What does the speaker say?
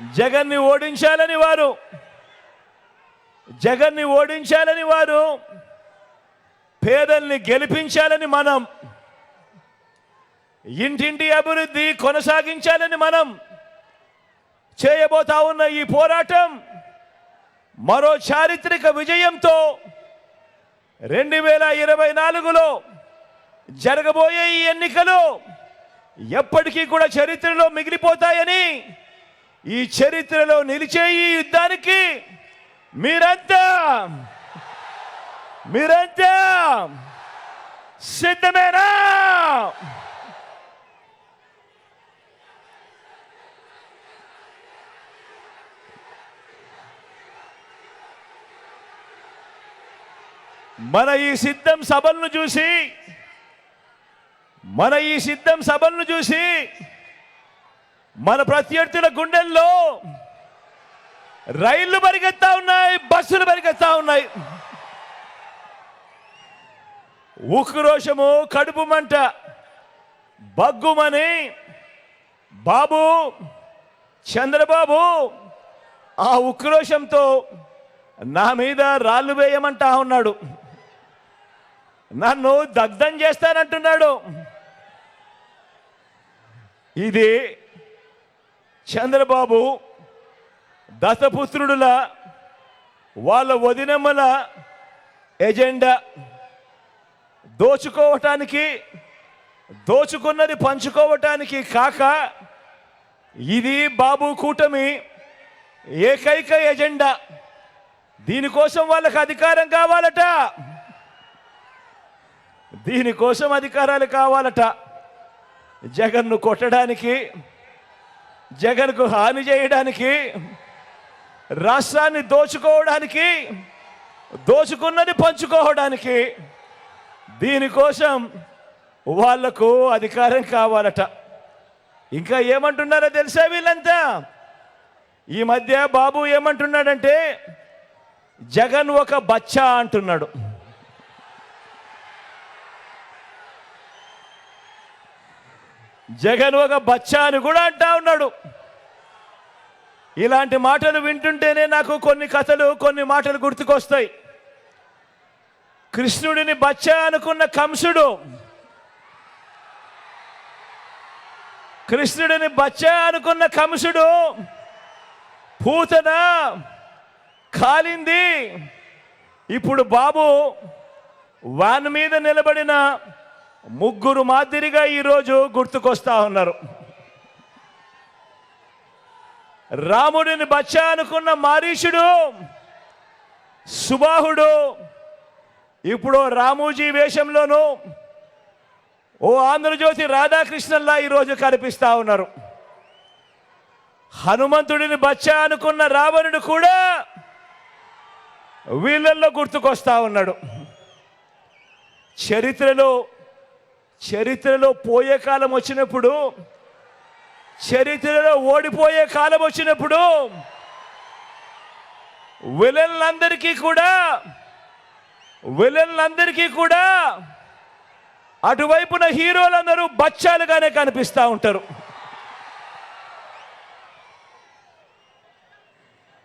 జగన్ని ఓడించాలని వారు. జగన్ని ఓడించాలని వారు. పేదల్ని గెలిపించాలని మనం. ఇంటింటి అభివృద్ధి కొనసాగించాలని మనం. చేయబోతా ఉన్న ఈ పోరాటం మరో చారిత్రక విజయంతో రెండు వేల ఇరవై నాలుగులో జరగబోయే ఈ ఎన్నికలు ఎప్పటికీ కూడా చరిత్రలో మిగిలిపోతాయని ఈ చరిత్రలో నిలిచే ఈ యుద్ధానికి మీరంతా మీరంతా సిద్ధమేనా? మన ఈ సిద్ధం సభలను చూసి మన ఈ సిద్ధం సభలను చూసి మన ప్రత్యర్థుల గుండెల్లో రైళ్ళు పరిగెత్తా ఉన్నాయి బస్సులు పరిగెత్తా ఉన్నాయి. ఉక్రోషము కడుపు మంట బగ్గుమని బాబు చంద్రబాబు ఆ ఉక్రోషంతో నా మీద రాళ్ళు వేయమంటా ఉన్నాడు. నన్ను దగ్ధం చేస్తానంటున్నాడు. ఇది చంద్రబాబు దశపుత్రుడుల వాళ్ళ వదినమ్మల ఎజెండా దోచుకోవటానికి దోచుకున్నది పంచుకోవటానికి కాక ఇది బాబు కూటమి ఏకైక ఎజెండా. దీనికోసం వాళ్ళకి అధికారం కావాలట. దీనికోసం అధికారాలు కావాలట. జగన్ను కొట్టడానికి జగన్కు హాని చేయడానికి రాష్ట్రాన్ని దోచుకోవడానికి దోచుకున్నది పంచుకోవడానికి దీనికోసం వాళ్ళకు అధికారం కావాలట. ఇంకా ఏమంటున్నారో తెలుసా వీళ్ళంతా? ఈ మధ్య బాబు ఏమంటున్నాడంటే జగన్ ఒక బచ్చా అంటున్నాడు. జగన్ ఒక బచ్చా అని కూడా అంటా ఉన్నాడు. ఇలాంటి మాటలు వింటుంటేనే నాకు కొన్ని కథలు కొన్ని మాటలు గుర్తుకొస్తాయి. కృష్ణుడిని బచ్చా అనుకున్న కంసుడు కృష్ణుడిని బచ్చా అనుకున్న కంసుడు పూతన కాలింది. ఇప్పుడు బాబు వాన్ మీద నిలబడిన ముగ్గురు మాదిరిగా ఈరోజు గుర్తుకొస్తా ఉన్నారు. రాముడిని బచ్చా అనుకున్న మారీషుడు సుబాహుడు ఇప్పుడు రామూజీ వేషంలోనూ ఓ ఆంధ్రజ్యోతి రాధాకృష్ణన్లా ఈరోజు కనిపిస్తూ ఉన్నారు. హనుమంతుడిని బచ్చా అనుకున్న రావణుడు కూడా వీళ్ళల్లో గుర్తుకొస్తా ఉన్నాడు. చరిత్రలో చరిత్రలో పోయే కాలం వచ్చినప్పుడు చరిత్రలో ఓడిపోయే కాలం వచ్చినప్పుడు విలన్లందరికీ కూడా విలన్లందరికీ కూడా అటువైపున హీరోలందరూ బచ్చాలుగానే కనిపిస్తూ ఉంటారు.